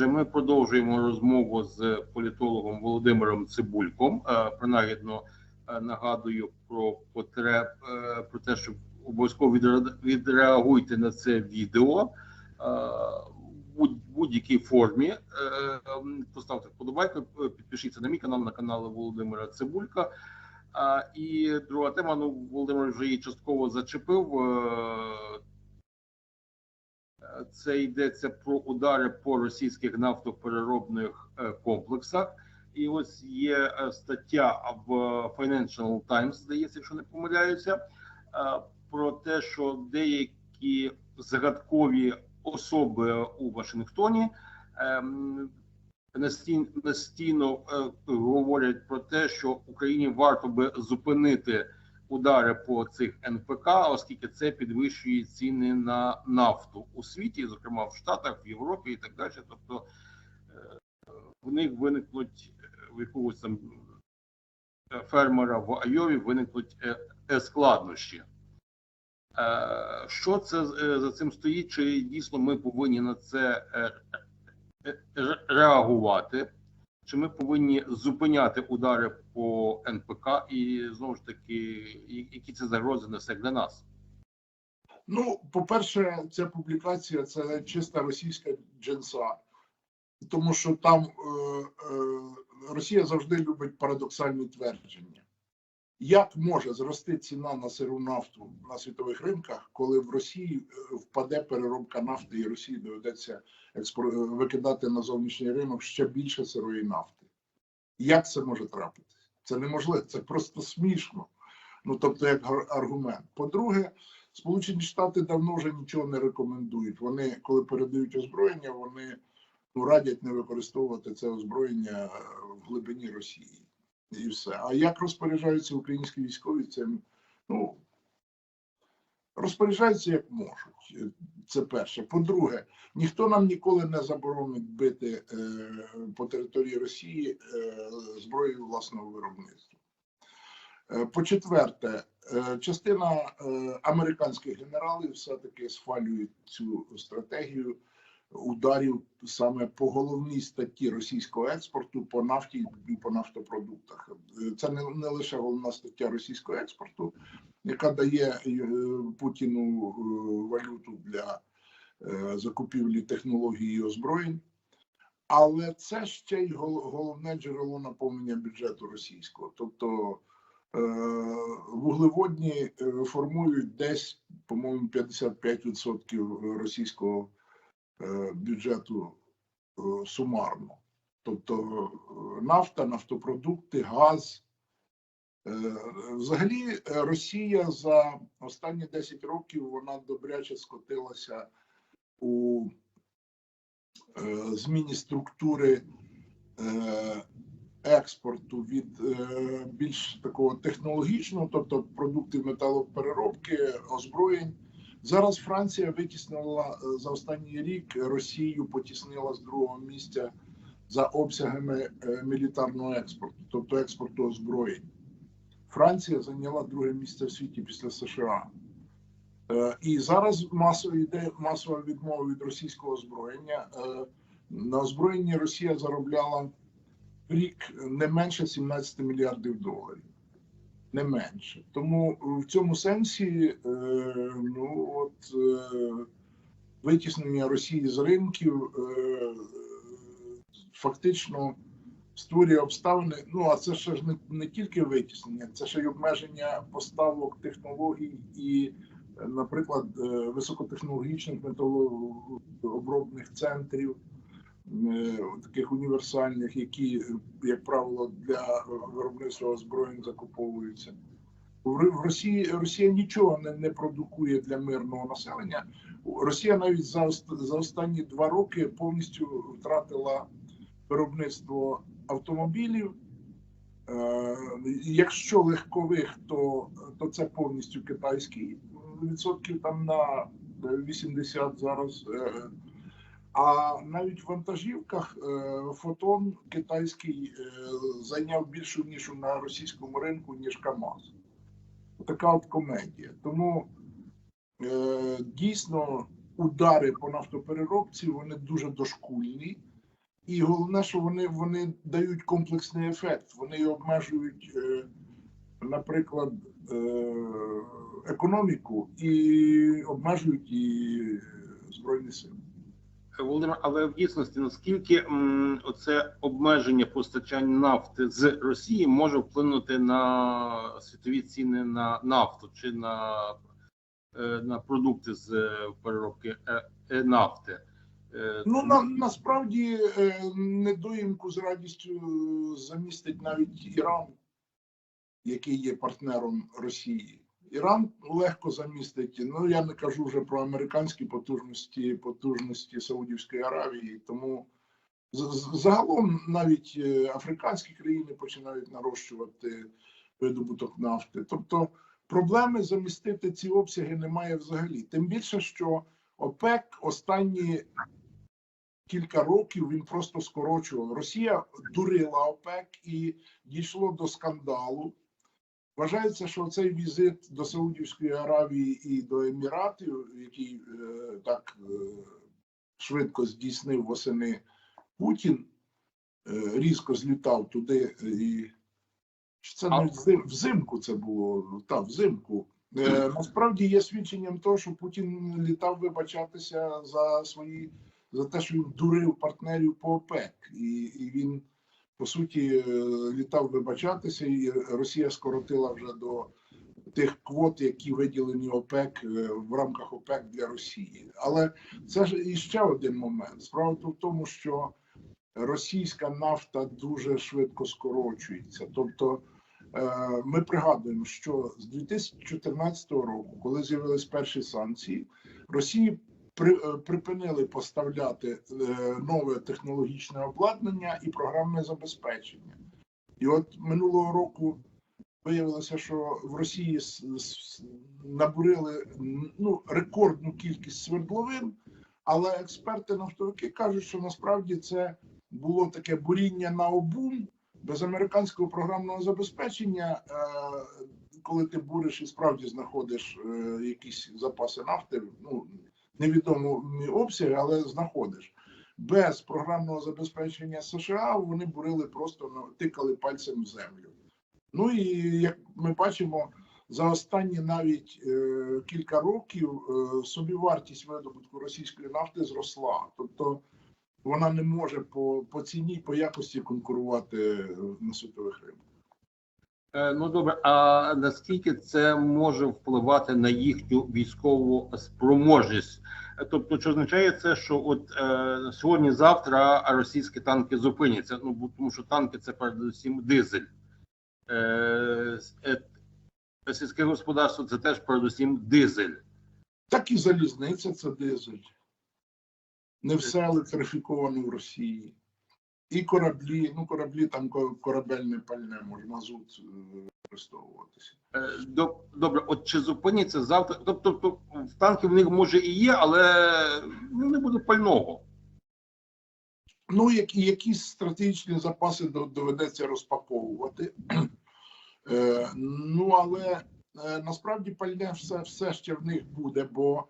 Отже, ми продовжуємо розмову з політологом Володимиром Цибульком. Е, Принагідно е, нагадую про потреб е, про те, що обов'язково відреагуйте на це відео в будь- будь-якій формі. Поставте вподобайку, підпишіться на мій канал, на канал Володимира Цибулька. І друга тема. Ну, Володимир вже її частково зачепив. Це йдеться про удари по російських нафтопереробних е, комплексах. І ось є е, стаття в Financial Times, здається, якщо не помиляюся, е, про те, що деякі загадкові особи у Вашингтоні ем, настійно говорять про те, що Україні варто би зупинити удари по цих НПК, оскільки це підвищує ціни на нафту у світі, зокрема в Штатах, в Європі і так далі. Тобто е, в них виникнуть е, в якогось там е, фермера в Айові виникнуть складнощі. Що це за цим стоїть? Чи дійсно ми повинні на це ре- реагувати? Чи ми повинні зупиняти удари по НПК і знову ж таки, які це загрози несе для нас? Ну, по-перше, ця публікація це чиста російська джинса, тому що там е, е, Росія завжди любить парадоксальні твердження. Як може зрости ціна на сиру нафту на світових ринках, коли в Росії е, впаде переробка нафти, і Росії доведеться експор- викидати на зовнішній ринок ще більше сирої нафти? Як це може трапитися? Це неможливо, це просто смішно. Ну тобто, як аргумент. По-друге, Сполучені Штати давно вже нічого не рекомендують. Вони, коли передають озброєння, вони ну, радять не використовувати це озброєння е, в глибині Росії. І все. А як розпоряджаються українські військові, це ну розпоряджаються як можуть. Це перше. По-друге, ніхто нам ніколи не заборонить бити е, по території Росії е, зброєю власного виробництва. Е, По-четверте, е, частина е, американських генералів все-таки схвалюють цю стратегію ударів саме по головній статті російського експорту по нафті і по нафтопродуктах. Е, Це не, не лише головна стаття російського експорту, яка дає е, Путіну е, валюту для закупівлі технологій і озброєнь. Але це ще й головне джерело наповнення бюджету російського. Тобто вуглеводні формують десь, по-моєму, 55% російського бюджету е, сумарно. Тобто е, нафта, нафтопродукти, газ. Е, Взагалі, е, Росія за останні 10 років вона добряче скотилася у е, зміні структури е, експорту від е, більш такого технологічного, тобто продуктів металопереробки, озброєнь. Зараз Франція витіснила е, за останній рік Росію потіснила з другого місця за обсягами е, мілітарного експорту, тобто експорту озброєнь. Франція зайняла друге місце в світі після США. Е, І зараз масово йде масова відмова від російського озброєння. На озброєнні Росія заробляла в рік не менше 17 мільярдів доларів. Не менше. Тому в цьому сенсі е, ну, от, е, витіснення Росії з ринків е, фактично створює обставини. Ну а це ще ж не, не тільки витіснення, це ще й обмеження поставок технологій і, наприклад, високотехнологічних металообробних центрів, таких універсальних, які, е, як правило, для виробництва озброєнь закуповуються. В Росії Росія нічого не, не продукує для мирного населення. Росія навіть за, за останні два роки повністю втратила виробництво автомобілів. Е, якщо легкових, то, то це повністю китайський відсотків там на 80 зараз. Е, а навіть в вантажівках е, фотон китайський е, зайняв більшу нішу на російському ринку, ніж КАМАЗ. Така от комедія. Тому е, дійсно удари по нафтопереробці вони дуже дошкульні. і головне, що вони, вони дають комплексний ефект. Вони обмежують, наприклад, економіку і обмежують і збройні сили. Володимир, але в дійсності наскільки м, оце обмеження постачання нафти з Росії може вплинути на світові ціни на нафту чи на, е, на продукти з е, переробки е, нафти? Ну на, насправді недоїмку з радістю замістить навіть Іран, який є партнером Росії. Іран легко замістить. Ну я не кажу вже про американські потужності, потужності Саудівської Аравії. Тому загалом навіть е, африканські країни починають нарощувати видобуток нафти. Тобто проблеми замістити ці обсяги немає взагалі. Тим більше, що ОПЕК останні кілька років він просто скорочував. Росія дурила ОПЕК і дійшло до скандалу. Вважається, що цей візит до Саудівської Аравії і до Еміратів, який е, так е, швидко здійснив восени Путін, е, різко злітав туди і чи це А- взим- взимку це було? Так, взимку. Е, насправді є свідченням того, що Путін літав вибачатися за свої за те, що він дурив партнерів по ОПЕК, і, і він по суті е, літав вибачатися, і Росія скоротила вже до тих квот, які виділені ОПЕК е, в рамках ОПЕК для Росії. Але це ж іще один момент. Справа в тому, що російська нафта дуже швидко скорочується. Тобто е, ми пригадуємо, що з 2014 року, коли з'явились перші санкції, Росії припинили поставляти е, нове технологічне обладнання і програмне забезпечення. І от минулого року виявилося, що в Росії набурили ну, рекордну кількість свердловин, але експерти нафтовики кажуть, що насправді це було таке буріння на обум без американського програмного забезпечення. Е, коли ти буриш і справді знаходиш е, якісь запаси нафти, ну невідомі обсяги, але знаходиш. Без програмного забезпечення США вони бурили просто ну, тикали пальцем в землю. Ну і як ми бачимо, за останні навіть е, кілька років е, собівартість видобутку російської нафти зросла. Тобто вона не може по, по ціні, по якості конкурувати е, на світових ринках. Е, Ну добре, а наскільки це може впливати на їхню військову спроможність? Е, Тобто, чи означає це, що от е, сьогодні-завтра російські танки зупиняться? Ну бо тому, що танки це передусім дизель. Е, е, Сільське господарство це теж передусім дизель. Так і залізниця це дизель. Не все електрифіковано в Росії. І кораблі, ну кораблі там корабельне пальне, може мазут використовуватися. Е, Добре, от чи зупиняться завтра? Тобто, тобто в танки в них може і є, але ну, не буде пального. Ну, які, якісь стратегічні запаси доведеться розпаковувати. Е, ну, але е, насправді пальне все, все ще в них буде, бо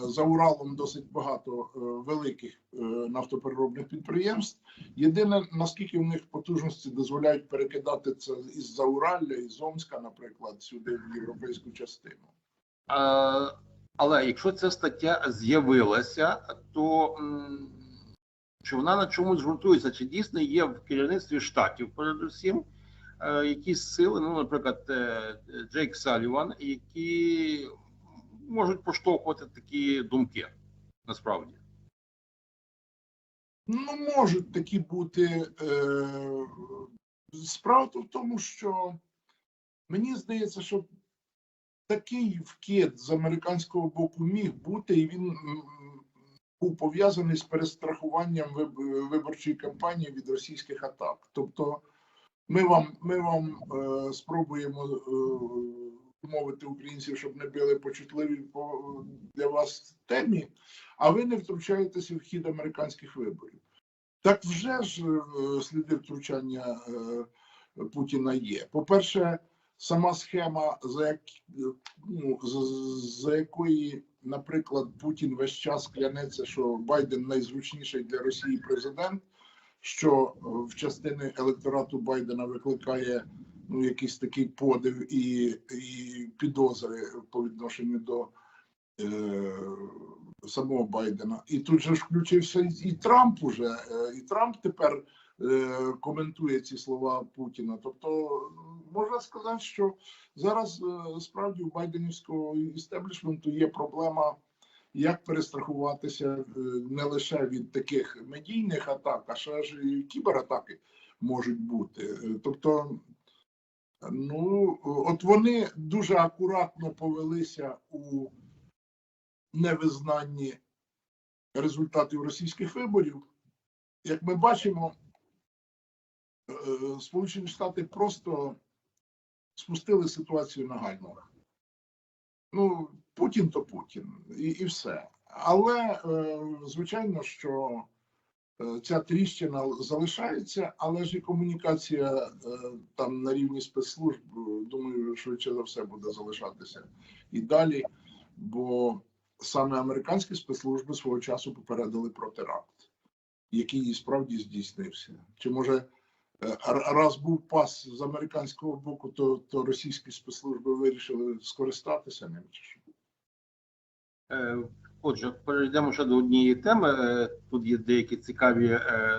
за Уралом досить багато е, великих е, нафтопереробних підприємств. Єдине, наскільки в них потужності дозволяють перекидати це із Зауралля, із Омська, наприклад, сюди в європейську частину. А, але якщо ця стаття з'явилася, то чи вона на чомусь ґрунтується? Чи дійсно є в керівництві штатів, передусім, е, якісь сили, ну, наприклад, е, Джейк Саліван, які можуть поштовхувати такі думки насправді? Ну, можуть такі бути. Е, справа в тому, що мені здається, що такий вкид з американського боку міг бути, і він був пов'язаний з перестрахуванням виборчої кампанії від російських атак. Тобто, ми вам, ми вам е, спробуємо е, умовити українців, щоб не били по чутливій для вас темі, а ви не втручаєтеся в хід американських виборів. Так вже ж е, сліди втручання е, Путіна є. По-перше, сама схема, за, як, ну, за, за якої, наприклад, Путін весь час клянеться, що Байден найзручніший для Росії президент, що е, в частини електорату Байдена викликає ну, якийсь такий подив і, і підозри по відношенню до е, самого Байдена. І тут же ж включився і, Трамп уже. е, І Трамп тепер е, коментує ці слова Путіна. Тобто можна сказати, що зараз е, справді у байденівського істеблішменту є проблема, як перестрахуватися е, не лише від таких медійних атак, а ще ж і кібератаки можуть бути. Е, Тобто, ну от вони дуже акуратно повелися у невизнанні результатів російських виборів. Як ми бачимо, е, Сполучені Штати просто спустили ситуацію на гальмо. Ну, Путін то Путін, і, і все. Але, е, звичайно, що ця тріщина залишається, але ж і комунікація е, там на рівні спецслужб, е, думаю, швидше за все буде залишатися і далі, бо саме американські спецслужби свого часу попередили про теракт, який і справді здійснився. Чи може е, раз був пас з американського боку, то, то російські спецслужби вирішили скористатися ним чи що? Отже, перейдемо ще до однієї теми. Е, Тут є деякі цікаві е,